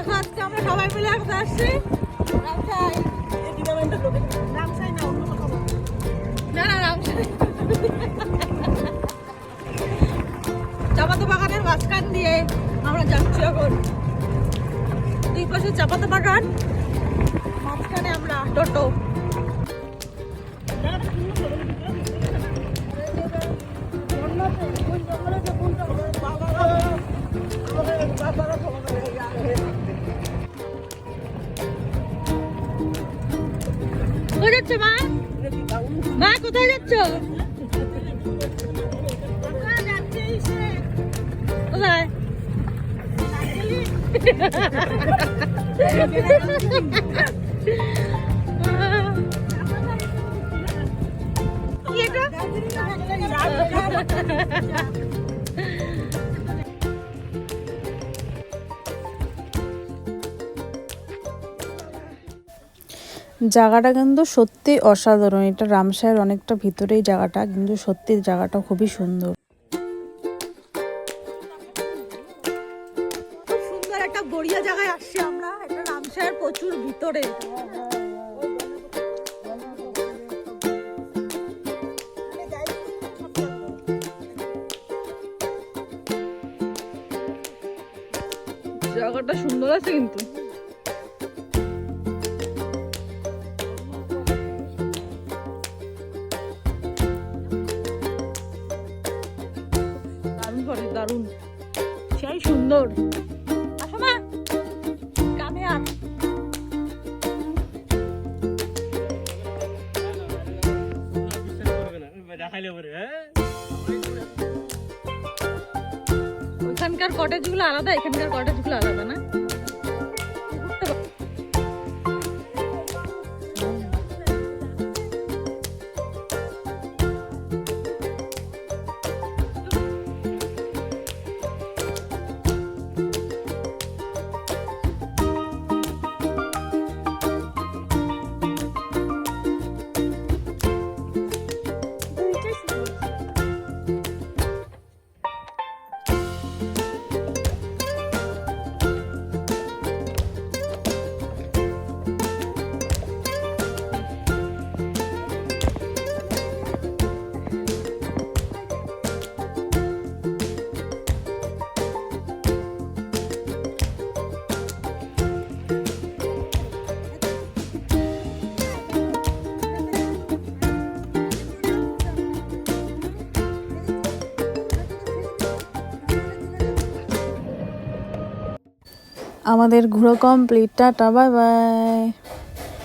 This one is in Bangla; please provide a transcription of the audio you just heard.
দেখো, আজকে আমরা সবাই মিলে একসাথে আসছি। রামসাই। রামসাই না অন্য কোথাও না বাগানের মাঝখান দিয়ে আমরা যাচ্ছি এখন। দুই পাশে চাপাতো বাগান, মাঝখানে আমরা টোটো। কোথায় মা? মা কোথায় যাচ্ছ? কোথায়? কি এটা? জায়গাটা কিন্তু সত্যি অসাধারণ। এটা রামসায়ের অনেকটা ভিতরেই জায়গাটা, কিন্তু সত্যি জায়গাটা খুবই সুন্দর। সুন্দর গড়িয়া জায়গায় আসছি আমরা এটা প্রচুর ভিতরে। জায়গাটা সুন্দর আছে কিন্তু। সুন্দর। আর কটেজগুলো আলাদা এখানকার কটেজগুলো আলাদা না? আমাদের ঘুরো কমপ্লিট টাটা বাই বাই